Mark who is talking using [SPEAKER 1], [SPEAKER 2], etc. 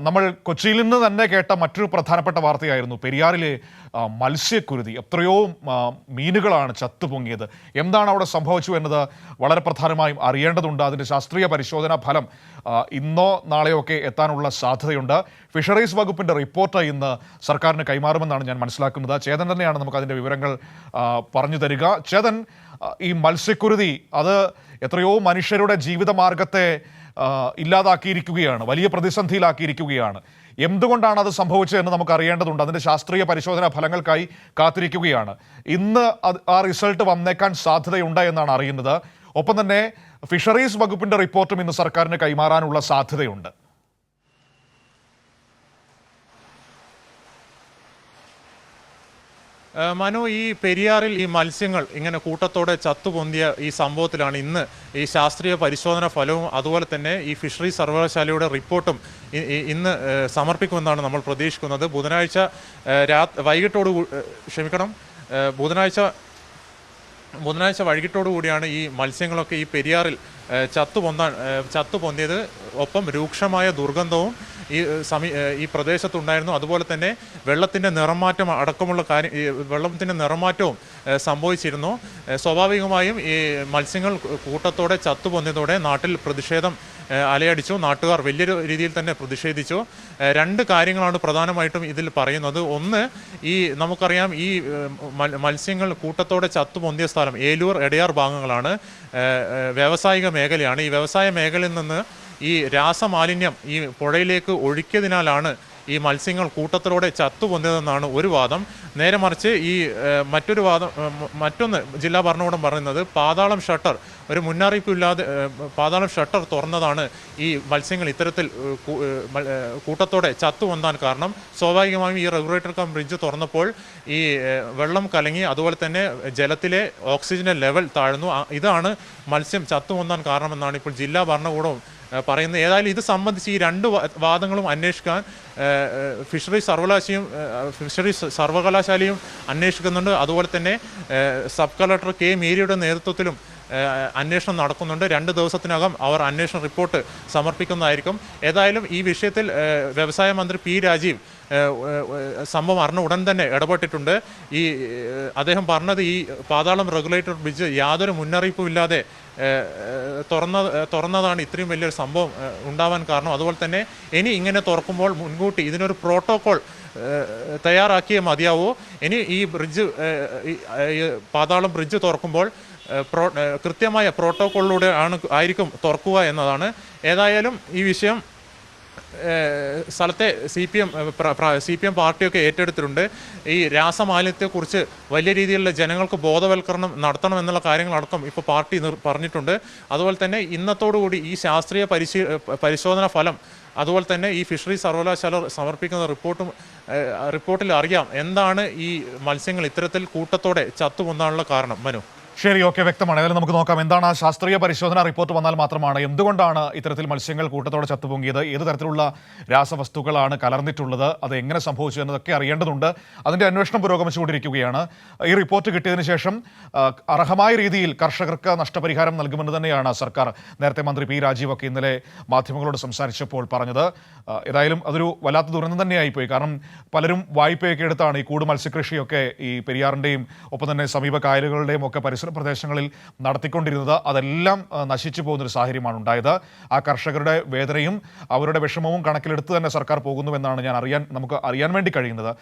[SPEAKER 1] നമ്മൾ കൊച്ചിയിൽ നിന്ന് തന്നെ കേട്ട മറ്റൊരു പ്രധാനപ്പെട്ട വാർത്തയായിരുന്നു. പെരിയാറിലെ മത്സ്യക്കുരുതി. എത്രയോ മീനുകളാണ് ചത്തുപൊങ്ങിയത്. എന്താണ് അവിടെ സംഭവിച്ചു എന്നത് വളരെ പ്രധാനമായും അറിയേണ്ടതുണ്ട്. അതിന്റെ ശാസ്ത്രീയ പരിശോധനാ ഫലം ഇന്നോ നാളെയോ ഒക്കെ എത്താനുള്ള സാധ്യതയുണ്ട്. ഫിഷറീസ് വകുപ്പിന്റെ റിപ്പോർട്ട് ഇന്ന് സർക്കാരിന് കൈമാറുമെന്നാണ് ഞാൻ മനസ്സിലാക്കുന്നത്. ചേതൻ തന്നെയാണ് നമുക്ക് അതിന്റെ വിവരങ്ങൾ പറഞ്ഞു തരിക. ചേതൻ ഈ മത്സ്യക്കുരുതി അത് എത്രയോ മനുഷ്യരുടെ ജീവിതമാർഗത്തെ ഇല്ലാതാക്കിയിരിക്കുകയാണ് വലിയ പ്രതിസന്ധിയിലാക്കിയിരിക്കുകയാണ്. എന്തുകൊണ്ടാണ് അത് സംഭവിച്ചതെന്ന് നമുക്ക് അറിയേണ്ടതുണ്ട് അതിന്റെ ശാസ്ത്രീയ പരിശോധനാ ഫലങ്ങൾക്കായി കാത്തിരിക്കുകയാണ്. ഇന്ന് ആ റിസൾട്ട് വന്നേക്കാൻ സാധ്യതയുണ്ട് എന്നാണ് അറിയുന്നത്. ഒപ്പം തന്നെ ഫിഷറീസ് വകുപ്പിന്റെ റിപ്പോർട്ടും ഇന്ന് സർക്കാരിന് കൈമാറാനുള്ള സാധ്യതയുണ്ട്.
[SPEAKER 2] മനു ഈ പെരിയാറിൽ ഈ മത്സ്യങ്ങൾ ഇങ്ങനെ കൂട്ടത്തോടെ ചത്തുപൊന്തിയ ഈ സംഭവത്തിലാണ് ഇന്ന് ഈ ശാസ്ത്രീയ പരിശോധന ഫലവും അതുപോലെ തന്നെ ഈ ഫിഷറി സർവകലാശാലയുടെ റിപ്പോർട്ടും ഇന്ന് സമർപ്പിക്കുമെന്നാണ് നമ്മൾ പ്രതീക്ഷിക്കുന്നത്. ബുധനാഴ്ച രാ വൈകിട്ടോട് ക്ഷമിക്കണം. ബുധനാഴ്ച ബുധനാഴ്ച വൈകിട്ടോടു കൂടിയാണ് ഈ മത്സ്യങ്ങളൊക്കെ ഈ പെരിയാറിൽ ചത്തുപൊന്താൻ ചത്തുപൊന്തിയത്. ഒപ്പം രൂക്ഷമായ ദുർഗന്ധവും ഈ സമീ ഈ പ്രദേശത്തുണ്ടായിരുന്നു. അതുപോലെ തന്നെ വെള്ളത്തിന്റെ നിറമാറ്റം അടക്കമുള്ള കാര്യം വെള്ളത്തിന്റെ നിറമാറ്റവും സംഭവിച്ചിരുന്നു. സ്വാഭാവികമായും ഈ മത്സ്യങ്ങൾ കൂട്ടത്തോടെ ചത്തുപൊന്നതോടെ നാട്ടിൽ പ്രതിഷേധം അലയടിച്ചു. നാട്ടുകാർ വലിയ രീതിയിൽ തന്നെ പ്രതിഷേധിച്ചു. രണ്ട് കാര്യങ്ങളാണ് പ്രധാനമായിട്ടും ഇതിൽ പറയുന്നത്. ഒന്ന് ഈ നമുക്കറിയാം ഈ മത്സ്യങ്ങൾ കൂട്ടത്തോടെ ചത്തുപൊന്തിയ സ്ഥലം ഏലൂർ എടയാർ ഭാഗങ്ങളാണ്. വ്യാവസായിക മേഖലയാണ്. ഈ വ്യവസായ മേഖലയിൽ നിന്ന് ഈ രാസമാലിന്യം ഈ പുഴയിലേക്ക് ഒഴുക്കിയതിനാലാണ് ഈ മത്സ്യങ്ങൾ കൂട്ടത്തിലൂടെ ചത്തുപൊന്തിയതെന്നാണ് ഒരു വാദം. നേരെ മറിച്ച് ഈ മറ്റൊരു വാദം മറ്റൊന്ന് ജില്ലാ ഭരണകൂടം പറയുന്നത് പാതാളം ഷട്ടർ ഒരു മുന്നറിയിപ്പില്ലാതെ പാതാളം ഷട്ടർ തുറന്നതാണ് ഈ മത്സ്യങ്ങൾ ഇത്തരത്തിൽ കൂട്ടത്തോടെ ചത്തു വന്നാൻ കാരണം. സ്വാഭാവികമായും ഈ റെഗുലേറ്റർ കം ബ്രിഡ്ജ് തുറന്നപ്പോൾ ഈ വെള്ളം കലങ്ങി അതുപോലെ തന്നെ ജലത്തിലെ ഓക്സിജന്റെ ലെവൽ താഴ്ന്നു. ഇതാണ് മത്സ്യം ചത്തുപൊന്താൻ കാരണമെന്നാണ് ഇപ്പോൾ ജില്ലാ ഭരണകൂടവും പറയുന്നത് ഏതായാലും ഇത് സംബന്ധിച്ച് ഈ രണ്ട് വാദങ്ങളും അന്വേഷിക്കാൻ ഫിഷറീസ് സർവകലാശാലയും ഏഹ്, ഫിഷറീസ് സർവകലാശാലയും അന്വേഷിക്കുന്നുണ്ട്. അതുപോലെ തന്നെ സബ് കളക്ടർ കെ മീരിയുടെ നേതൃത്വത്തിലും അന്വേഷണം നടക്കുന്നുണ്ട്. രണ്ട് ദിവസത്തിനകം അവർ അന്വേഷണ റിപ്പോർട്ട് സമർപ്പിക്കുന്നതായിരിക്കും. ഏതായാലും ഈ വിഷയത്തിൽ വ്യവസായ മന്ത്രി പി രാജീവ് സംഭവം അറിഞ്ഞ ഉടൻ തന്നെ ഇടപെട്ടിട്ടുണ്ട്. ഈ അദ്ദേഹം പറഞ്ഞത് ഈ പാതാളം റെഗുലേറ്റർ ബ്രിഡ്ജ് യാതൊരു മുന്നറിയിപ്പും ഇല്ലാതെ തുറന്ന തുറന്നതാണ് ഇത്രയും വലിയൊരു സംഭവം ഉണ്ടാവാൻ കാരണം. അതുപോലെ തന്നെ ഇനി ഇങ്ങനെ തുറക്കുമ്പോൾ മുൻകൂട്ടി ഇതിനൊരു പ്രോട്ടോകോൾ തയ്യാറാക്കിയേ മതിയാവൂ. ഇനി ഈ ബ്രിഡ്ജ് പാതാളം ബ്രിഡ്ജ് തുറക്കുമ്പോൾ കൃത്യമായ പ്രോട്ടോക്കോളിലൂടെ ആണ് ആയിരിക്കും തുറക്കുക എന്നതാണ്. ഏതായാലും ഈ വിഷയം സ്ഥലത്തെ C P M C P M പാർട്ടിയൊക്കെ ഏറ്റെടുത്തിട്ടുണ്ട്. ഈ രാസമാലിന്യത്തെക്കുറിച്ച് വലിയ രീതിയിലുള്ള ജനങ്ങൾക്ക് ബോധവൽക്കരണം നടത്തണം എന്നുള്ള കാര്യങ്ങളടക്കം ഇപ്പോൾ പാർട്ടി പറഞ്ഞിട്ടുണ്ട്. അതുപോലെ തന്നെ ഇന്നത്തോടുകൂടി ഈ ശാസ്ത്രീയ പരിശീ പരിശോധന ഫലം അതുപോലെ തന്നെ ഈ ഫിഷറി സർവകലാശാല സമർപ്പിക്കുന്ന റിപ്പോർട്ടും റിപ്പോർട്ടിൽ അറിയാം. എന്താണ് ഈ മത്സ്യങ്ങൾ ഇത്തരത്തിൽ കൂട്ടത്തോടെ ചത്തുകൊന്നാനുള്ള കാരണം? മനു.
[SPEAKER 1] ശരി ഓക്കെ വ്യക്തമാണ്. ഏതായാലും നമുക്ക് നോക്കാം. എന്താണ് ആ ശാസ്ത്രീയ പരിശോധന റിപ്പോർട്ട് വന്നാൽ മാത്രമാണ്? എന്തുകൊണ്ടാണ് ഇത്തരത്തിൽ മത്സ്യങ്ങൾ കൂട്ടത്തോടെ ചത്തുപൊങ്ങിയത്? ഏത് തരത്തിലുള്ള രാസവസ്തുക്കളാണ് കലർന്നിട്ടുള്ളത്? അത് എങ്ങനെ സംഭവിച്ചു എന്നതൊക്കെ അറിയേണ്ടതുണ്ട്. അതിന്റെ അന്വേഷണം പുരോഗമിച്ചുകൊണ്ടിരിക്കുകയാണ് ഈ റിപ്പോർട്ട് കിട്ടിയതിന് ശേഷം അർഹമായ രീതിയിൽ കർഷകർക്ക് നഷ്ടപരിഹാരം നൽകുമെന്ന് തന്നെയാണ് സർക്കാർ നേരത്തെ മന്ത്രി പി രാജീവ് ഒക്കെ ഇന്നലെ മാധ്യമങ്ങളോട് സംസാരിച്ചപ്പോൾ പറഞ്ഞത്. ഏതായാലും അതൊരു വല്ലാത്ത ദുരന്തം തന്നെയായിപ്പോയി. കാരണം പലരും വായ്പയൊക്കെ എടുത്താണ് ഈ കൂട് മത്സ്യകൃഷിയൊക്കെ ഈ പെരിയാറിന്റെയും ഒപ്പം തന്നെ സമീപ കായലുകളുടെയും ഒക്കെ പരിസര പ്രദേശങ്ങളിൽ നടത്തിക്കൊണ്ടിരുന്നത് അതെല്ലാം നശിച്ചു പോകുന്നൊരു സാഹചര്യമാണ് ഉണ്ടായത്. ആ കർഷകരുടെ വേദനയും അവരുടെ വിഷമവും കണക്കിലെടുത്ത് തന്നെ സർക്കാർ പോകുന്നുവെന്നാണ് ഞാൻ അറിയാൻ നമുക്ക് അറിയാൻ വേണ്ടി കഴിയുന്നത്.